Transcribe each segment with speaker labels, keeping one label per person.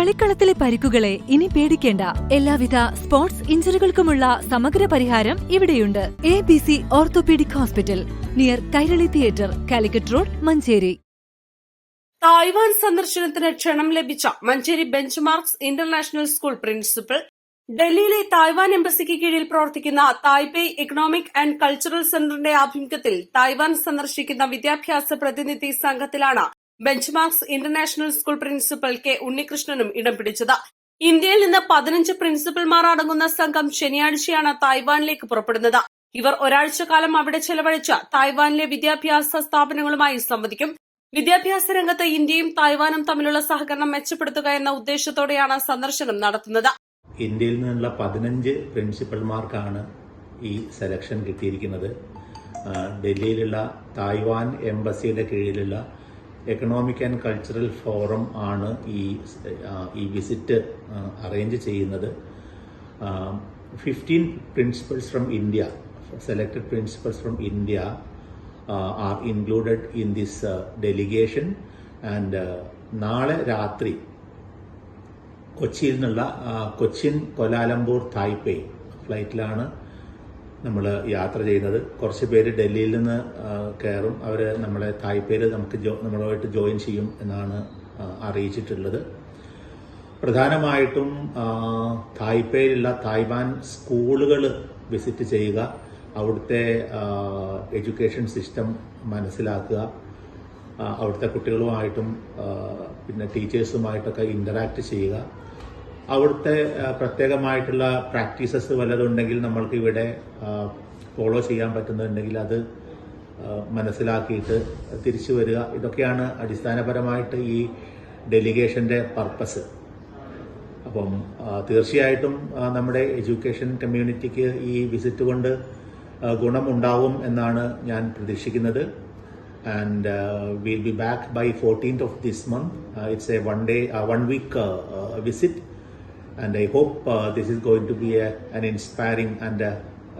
Speaker 1: കളിക്കളത്തിലെ പരിക്കുകളെ ഇനി പേടിക്കേണ്ട. എല്ലാവിധ സ്പോർട്സ് ഇഞ്ചുറികൾക്കുമുള്ള സമഗ്ര പരിഹാരം ഇവിടെയുണ്ട്. A B C orthopaedic hospital near Kairali theatre Calicut road Manjeri.
Speaker 2: Taiwan സന്ദർശനത്തിന് ക്ഷണം ലഭിച്ച Manjeri bench marks international school principal ഡൽഹിയിലെ തായ്വാൻ എംബസിക്ക് കീഴിൽ പ്രവർത്തിക്കുന്ന തായ്പേ ഇക്കണോമിക് ആൻഡ് കൾച്ചറൽ സെന്ററിന്റെ ആഭിമുഖ്യത്തിൽ തായ്വാൻ സന്ദർശിക്കുന്ന വിദ്യാഭ്യാസ പ്രതിനിധി സംഘത്തിലാണ് bench marks international school principal K ഉണ്ണികൃഷ്ണനും ഇടം പിടിച്ചത്. ഇന്ത്യയിൽ നിന്ന് പതിനഞ്ച് പ്രിൻസിപ്പൽമാർ അടങ്ങുന്ന സംഘം ശനിയാഴ്ചയാണ് തായ്വാനിലേക്ക് പുറപ്പെടുന്നത്. ഇവർ ഒരാഴ്ച കാലം അവിടെ ചെലവഴിച്ച് തായ്വാനിലെ വിദ്യാഭ്യാസ സ്ഥാപനങ്ങളുമായി സംവദിക്കും. വിദ്യാഭ്യാസ രംഗത്ത് ഇന്ത്യയും തായ്വാനും തമ്മിലുള്ള സഹകരണം മെച്ചപ്പെടുത്തുക എന്ന ഉദ്ദേശത്തോടെയാണ് സന്ദർശനം നടത്തുന്നത്.
Speaker 3: ഇന്ത്യയിൽ നിന്നുള്ള പതിനഞ്ച് പ്രിൻസിപ്പൽമാർക്കാണ് ഈ സെലക്ഷൻ കിട്ടിയിരിക്കുന്നത്. ഡൽഹിയിലുള്ള തായ്വാൻ എംബസിയുടെ കീഴിലുള്ള എക്കണോമിക് ആൻഡ് കൾച്ചറൽ ഫോറം ആണ് ഈ ഈ വിസിറ്റ് അറേഞ്ച് ചെയ്യുന്നത്. Fifteen principals from India selected principals from India are included in this delegation and നാളെ രാത്രി കൊച്ചിയിൽ നിന്നുള്ള കൊച്ചിൻ കൊലാലംപൂർ തായ്പേ ഫ്ലൈറ്റിലാണ് നമ്മൾ യാത്ര ചെയ്യുന്നത്. കുറച്ച് പേര് ഡൽഹിയിൽ നിന്ന് കയറും. അവർ നമ്മളെ തായ്പേര് നമുക്ക് ജോ നമ്മളുമായിട്ട് ജോയിൻ ചെയ്യും എന്നാണ് അറിയിച്ചിട്ടുള്ളത്. പ്രധാനമായിട്ടും തായ്പേയിലുള്ള തായ്വാൻ സ്കൂളുകൾ വിസിറ്റ് ചെയ്യുക. അവിടുത്തെ എഡ്യൂക്കേഷൻ സിസ്റ്റം മനസ്സിലാക്കുക. അവിടുത്തെ കുട്ടികളുമായിട്ടും പിന്നെ ടീച്ചേഴ്സുമായിട്ടൊക്കെ ഇന്ററാക്ട് ചെയ്യുക. അവിടുത്തെ പ്രത്യേകമായിട്ടുള്ള പ്രാക്ടീസസ് വല്ലതുണ്ടെങ്കിൽ നമ്മൾക്ക് ഇവിടെ ഫോളോ ചെയ്യാൻ പറ്റുന്നുണ്ടെങ്കിൽ അത് മനസ്സിലാക്കിയിട്ട് തിരിച്ചു വരിക. ഇതൊക്കെയാണ് അടിസ്ഥാനപരമായിട്ട് ഈ ഡെലിഗേഷന്റെ പർപ്പസ് അപ്പം തീർച്ചയായിട്ടും നമ്മുടെ എഡ്യൂക്കേഷൻ കമ്മ്യൂണിറ്റിക്ക് ഈ വിസിറ്റ് കൊണ്ട് ഗുണമുണ്ടാവും എന്നാണ് ഞാൻ പ്രതീക്ഷിക്കുന്നത്. And will be back by fourteenth of this month it's a one day one week visit and uh, this is going to be a, an inspiring and a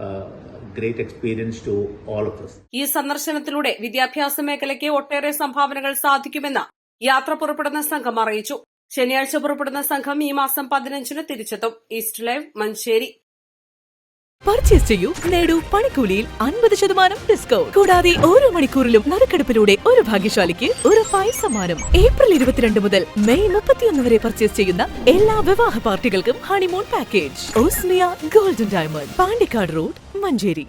Speaker 3: uh, experience to all of us.
Speaker 2: ഈ സന്ദർശനത്തിലൂടെ വിദ്യാഭ്യാസ മേഖലയ്ക്ക് ഒട്ടേറെ സംഭാവനകൾ സാധിക്കുമെന്ന് യാത്ര പുറപ്പെടുന്ന സംഘം അറിയിച്ചു. ശനിയാഴ്ച പുറപ്പെടുന്ന സംഘം ഈ മാസം പതിനഞ്ചിന് തിരിച്ചെത്തും. East live Manjeri.
Speaker 4: പർച്ചേസ് ചെയ്യൂ നേടൂ പണിക്കൂലിയിൽ അൻപത് ശതമാനം ഡിസ്കൗണ്ട് കൂടാതെ ഓരോ മണിക്കൂറിലും നറുക്കെടുപ്പിലൂടെ ഒരു ഭാഗ്യശാലിക്ക് പൈസ സമ്മാനം ഏപ്രിൽ ഇരുപത്തിരണ്ട് മുതൽ മെയ് മുപ്പത്തിയൊന്ന് വരെ പർച്ചേസ് ചെയ്യുന്ന എല്ലാ വിവാഹ പാർട്ടികൾക്കും honeymoon package Osmiya golden diamond. Pandikkad road Manjeri.